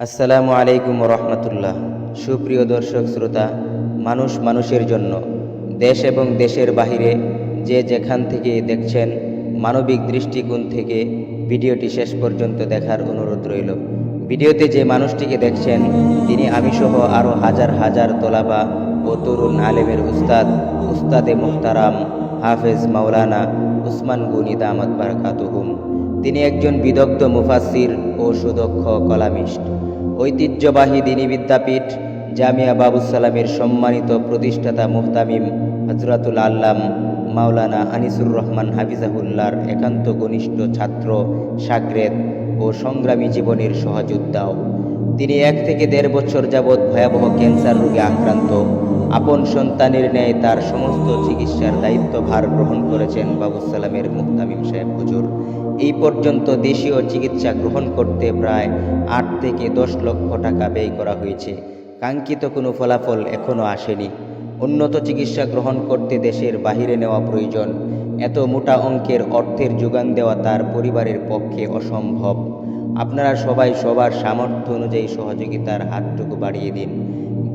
আসসালামু আলাইকুম রহমতুল্লাহ সুপ্রিয় দর্শক শ্রোতা, মানুষ মানুষের জন্য, দেশ এবং দেশের বাহিরে যে যেখান থেকে দেখছেন মানবিক দৃষ্টিকোণ থেকে ভিডিওটি শেষ পর্যন্ত দেখার অনুরোধ রইল। ভিডিওতে যে মানুষটিকে দেখছেন, তিনি আমিসহ আরও হাজার হাজার তোলাবা ও তরুণ আলেমের উস্তাদ, উস্তাদে মুহতারাম হাফেজ মাওলানা উসমান গুনি দামাত বারকাতুহুম। তিনি একজন বিদগ্ধ মুফাসির ও সুদক্ষ কলামিস্ট। ঐতিহ্যবাহী দিনী বিদ্যাপীঠ জামিয়া বাবুসালামের সম্মানিত প্রতিষ্ঠাতা মুহতামিম হজরাতুল আল্লাম মাওলানা আনিসুর রহমান হাফিজাহুল্লার একান্ত ঘনিষ্ঠ ছাত্র, সাগরেদ ও সংগ্রামী জীবনের সহযোদ্ধাও। তিনি এক থেকে দেড় বছর যাবৎ ভয়াবহ ক্যান্সার রোগে আক্রান্ত। আপন সন্তানের ন্যায় তার সমস্ত চিকিৎসার দায়িত্বভার গ্রহণ করেছেন বাবুসালামের মুক্তামিম সাহেব হুজুর। এই পর্যন্ত দেশীয় চিকিৎসা গ্রহণ করতে প্রায় আট থেকে দশ লক্ষ টাকা ব্যয় করা হয়েছে। কাঙ্ক্ষিত কোনো ফলাফল এখনও আসেনি। উন্নত চিকিৎসা গ্রহণ করতে দেশের বাহিরে নেওয়া প্রয়োজন। এত মোটা অঙ্কের অর্থের যোগান দেওয়া তার পরিবারের পক্ষে অসম্ভব। আপনারা সবাই সবার সামর্থ্য অনুযায়ী সহযোগিতার হাতটুকু বাড়িয়ে দিন।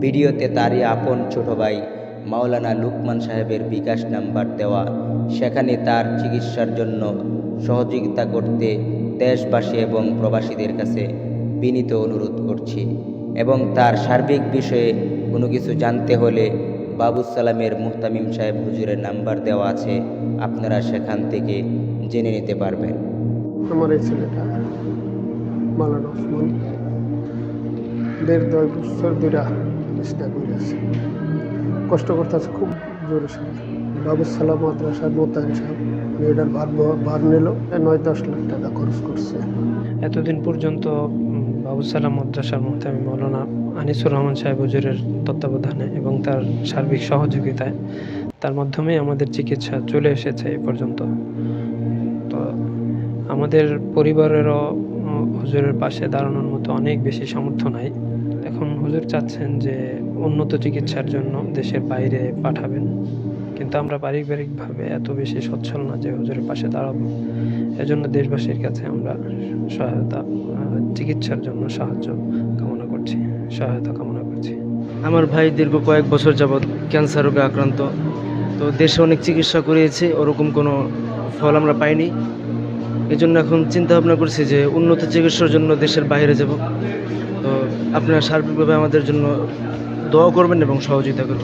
ভিডিওতে তারই আপন ছোট ভাই মাওলানা লুকমান সাহেবের বিকাশ নাম্বার দেওয়া। সেখানে তার চিকিৎসার জন্য সহযোগিতা করতে দেশবাসী এবং প্রবাসীদের কাছে বিনীত অনুরোধ করছি এবং তার সার্বিক বিষয়ে কোনো কিছু জানতে হলে বাবুস সালামের মুহতামিম সাহেব হুজুরের নাম্বার দেওয়া আছে। আপনারা সেখান থেকে জেনে নিতে পারবেন। আমার এই ছেলেটা মালানা দেড় দুই বছর দুইটা চেষ্টা করেছে কষ্ট করতে আছে খুব জোরে সাথে বাবু সালাম মাদ্রাসার মোতায়েন সাহেব এটার ভার ভার নিল। নয় দশ লাখ টাকা খরচ করছে। এতদিন পর্যন্ত উম, বাবু সালাম আমি মৌলানা আনিসুর রহমান সাহেব হুজুরের তত্ত্বাবধানে এবং তার সার্বিক সহযোগিতায় তার মাধ্যমে আমাদের চিকিৎসা চলে এসেছে এ পর্যন্ত। তো আমাদের পরিবারেরও হুজুরের পাশে দাঁড়ানোর মতো অনেক বেশি সামর্থ্য নাই। এখন হুজুর চাচ্ছেন যে উন্নত চিকিৎসার জন্য দেশের বাইরে পাঠাবেন। কিন্তু আমরা পারিবারিকভাবে এত বেশি সচ্ছল না যে হুজুরের পাশে দাঁড়াবো। এজন্য দেশবাসীর কাছে আমরা সহায়তা চিকিৎসার জন্য সাহায্য কামনা করছি, সহায়তা কামনা করছি। আমার ভাই দীর্ঘ কয়েক বছর যাবৎ ক্যান্সার রোগে আক্রান্ত। তো দেশে অনেক চিকিৎসা করিয়েছি, ওরকম কোনো ফল আমরা পাইনি। এই জন্য এখন চিন্তা ভাবনা করছি যে উন্নত চিকিৎসার জন্য দেশের বাইরে যাব। তো আপনারা সার্বিকভাবে আমাদের জন্য দোয়া করবেন এবং সহযোগিতা করবেন।